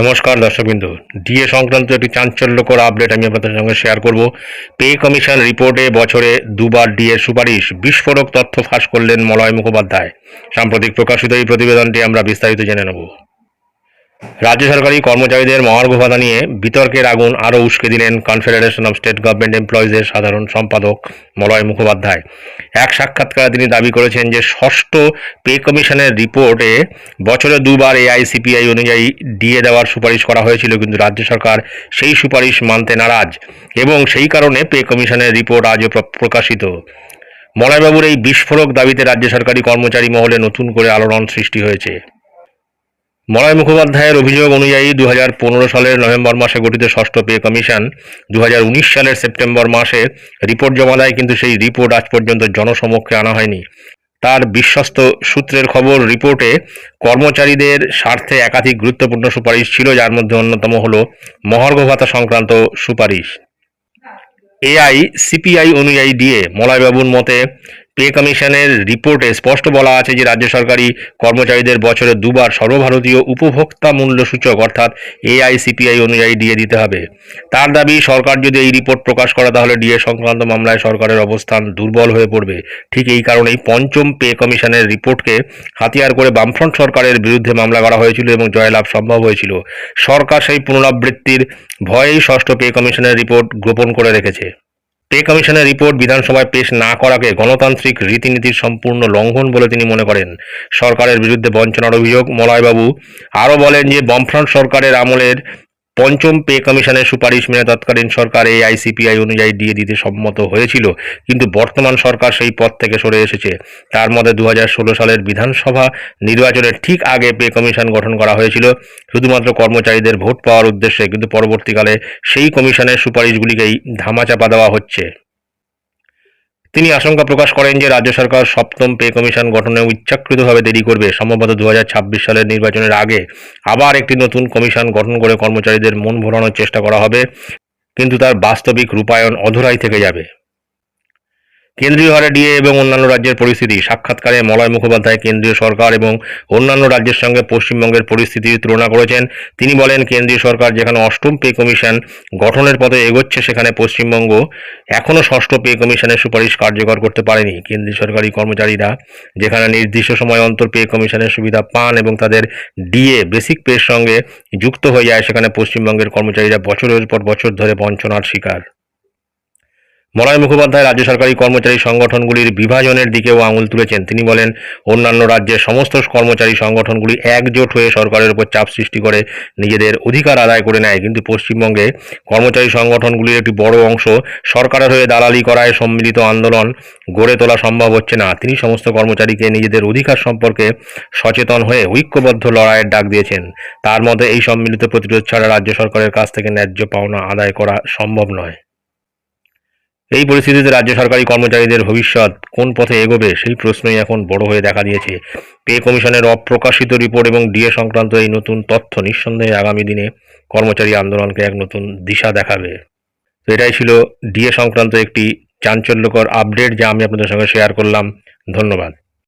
নমস্কার দর্শকবিন্দু। ডিএ সংক্রান্ত একটি চাঞ্চল্যকর আপডেট আমি আপনাদের সঙ্গে শেয়ার করব। পে কমিশন রিপোর্টে বছরে দুবার ডিএ সুপারিশ, বিস্ফোরক তথ্য ফাঁস করলেন মলয় মুখোপাধ্যায়। সাম্প্রতিক প্রকাশিত এই প্রতিবেদনটি আমরা বিস্তারিত জেনে নেব। রাজ্য সরকারি কর্মচারীদের মহার্ঘ ভাতা নিয়ে বিতর্কের আগুন আরও উস্কে দিলেন কনফেডারেশন অব স্টেট গভর্নমেন্ট এমপ্লয়িজের সাধারণ সম্পাদক মলয় মুখোপাধ্যায়। এক সাক্ষাৎকারে তিনি দাবি করেছেন যে ষষ্ঠ পে কমিশনের রিপোর্টে বছরে দুবার এআইসিপিআই অনুযায়ী ডিএ দেওয়ার সুপারিশ করা হয়েছিল, কিন্তু রাজ্য সরকার সেই সুপারিশ মানতে নারাজ এবং সেই কারণে পে কমিশনের রিপোর্ট আজও প্রকাশিত। মলয়বাবুর এই বিস্ফোরক দাবিতে রাজ্য সরকারি কর্মচারী মহলে নতুন করে আলোড়ন সৃষ্টি হয়েছে। মলয় মুখোপাধ্যায়ের অভিযোগ অনুযায়ী দু হাজার পনেরো সালের নভেম্বর মাসে গঠিত ষষ্ঠ পে কমিশন দু হাজার উনিশ সালের সেপ্টেম্বর মাসে রিপোর্ট জমা দেয়, কিন্তু সেই রিপোর্ট আজ পর্যন্ত জনসমক্ষে আনা হয়নি। তার বিশ্বস্ত সূত্রের খবর, রিপোর্টে কর্মচারীদের স্বার্থে একাধিক গুরুত্বপূর্ণ সুপারিশ ছিল, যার মধ্যে অন্যতম হল মহার্ঘ ভাতা সংক্রান্ত সুপারিশ। এআই, সিপিআই অনুযায়ী দিয়ে মলয়বাবুর মতে পে কমিশনের রিপোর্টে স্পষ্ট বলা আছে যে রাজ্য সরকারি কর্মচারীদের বছরে দুবার সর্বভারতীয় উপভোক্তা মূল্য সূচক অর্থাৎ এআইসিপিআই অনুযায়ী দিয়ে দিতে হবে। তার দাবি, সরকার যদি এই রিপোর্ট প্রকাশ করে, তাহলে ডিএ সংক্রান্ত মামলায় সরকারের অবস্থান দুর্বল হয়ে পড়বে। ঠিক এই কারণেই পঞ্চম পে কমিশনের রিপোর্টকে হাতিয়ার করে বামফ্রন্ট সরকারের বিরুদ্ধে মামলা করা হয়েছিল এবং জয়লাভ সম্ভব হয়েছিল। সরকার সেই পুনরাবৃত্তির ভয়েই ষষ্ঠ পে কমিশনের রিপোর্ট গোপন করে রেখেছে। পে কমিশনের রিপোর্ট বিধানসভায় পেশ না করাকে গণতান্ত্রিক রীতিনীতির সম্পূর্ণ লঙ্ঘন বলে তিনি মনে করেন। সরকারের বিরুদ্ধে বঞ্চনার অভিযোগ, মলয়বাবু আরও বলেন যে, বামফ্রন্ট সরকারের আমলের পঞ্চম পে কমিশনের সুপারিশ মেনে তৎকালীন সরকার এই আইসিপিআই অনুযায়ী দিয়ে দিতে সম্মত হয়েছিল, কিন্তু বর্তমান সরকার সেই পথ থেকে সরে এসেছে। তার মধ্যে দু হাজার ষোলো সালের বিধানসভা নির্বাচনের ঠিক আগে পে কমিশন গঠন করা হয়েছিল। শুধুমাত্র কর্মচারীদের ভোট পাওয়ার উদ্দেশ্যে, কিন্তু পরবর্তীকালে সেই কমিশনের সুপারিশগুলিকেই ধামাচাপা দেওয়া হচ্ছে। তিনি আশঙ্কা প্রকাশ করেন যে রাজ্য সরকার সপ্তম পে কমিশন গঠনে ইচ্ছাকৃতভাবে দেরি করবে। সম্ভবত দু হাজার ছাব্বিশ সালের নির্বাচনের আগে আবার একটি নতুন কমিশন গঠন করে কর্মচারীদের মন ভরানোর চেষ্টা করা হবে, কিন্তু তার বাস্তবিক রূপায়ণ অধরাই থেকে যাবে। কেন্দ্রীয় হারে ডিএ এবং অন্যান্য রাজ্যের পরিস্থিতি। সাক্ষাৎকারে মলয় মুখোপাধ্যায় কেন্দ্রীয় সরকার এবং অন্যান্য রাজ্যের সঙ্গে পশ্চিমবঙ্গের পরিস্থিতির তুলনা করেছেন। তিনি বলেন, কেন্দ্রীয় সরকার যেখানে অষ্টম পে কমিশন গঠনের পথে এগোচ্ছে, সেখানে পশ্চিমবঙ্গ এখনও ষষ্ঠ পে কমিশনের সুপারিশ কার্যকর করতে পারেনি। কেন্দ্রীয় সরকারি কর্মচারীরা যেখানে নির্দিষ্ট সময় অন্তর পে কমিশনের সুবিধা পান এবং তাদের ডিএ, বেসিক পের সঙ্গে যুক্ত হয়ে যায়, সেখানে পশ্চিমবঙ্গের কর্মচারীরা বছরের পর বছর ধরে বঞ্চনার শিকার। মলয় মুখোপাধ্যায় রাজ্য সরকারি কর্মচারী সংগঠনগুলির বিভাজনের দিকেও আঙুল তুলেছেন। তিনি বলেন, অন্যান্য রাজ্যের সমস্ত কর্মচারী সংগঠনগুলি একজোট হয়ে সরকারের উপর চাপ সৃষ্টি করে নিজেদের অধিকার আদায় করে নেয়। কিন্তু পশ্চিমবঙ্গে কর্মচারী সংগঠনগুলির একটি বড় অংশ সরকারের হয়ে দালালি করায় সম্মিলিত আন্দোলন গড়ে তোলা সম্ভব হচ্ছে না। তিনি সমস্ত কর্মচারীকে নিজেদের অধিকার সম্পর্কে সচেতন হয়ে ঐক্যবদ্ধ লড়াইয়ের ডাক দিয়েছেন। তার মধ্যে এই সম্মিলিত প্রতিরোধ ছাড়া রাজ্য সরকারের কাছ থেকে ন্যায্য পাওনা আদায় করা সম্ভব নয়। এই পরিস্থিতিতে রাজ্য সরকারি কর্মচারীদের ভবিষ্যৎ কোন পথে এগোবে সেই প্রশ্নই এখন বড় হয়ে দেখা দিয়েছে। পে কমিশনের অপ্রকাশিত রিপোর্ট এবং ডিএ সংক্রান্ত এই নতুন তথ্য নিঃসন্দেহে আগামী দিনে কর্মচারী আন্দোলনকে এক নতুন দিশা দেখাবে। তো এটাই ছিল ডিএ সংক্রান্ত একটি চাঞ্চল্যকর আপডেট যা আমি আপনাদের সঙ্গে শেয়ার করলাম। ধন্যবাদ।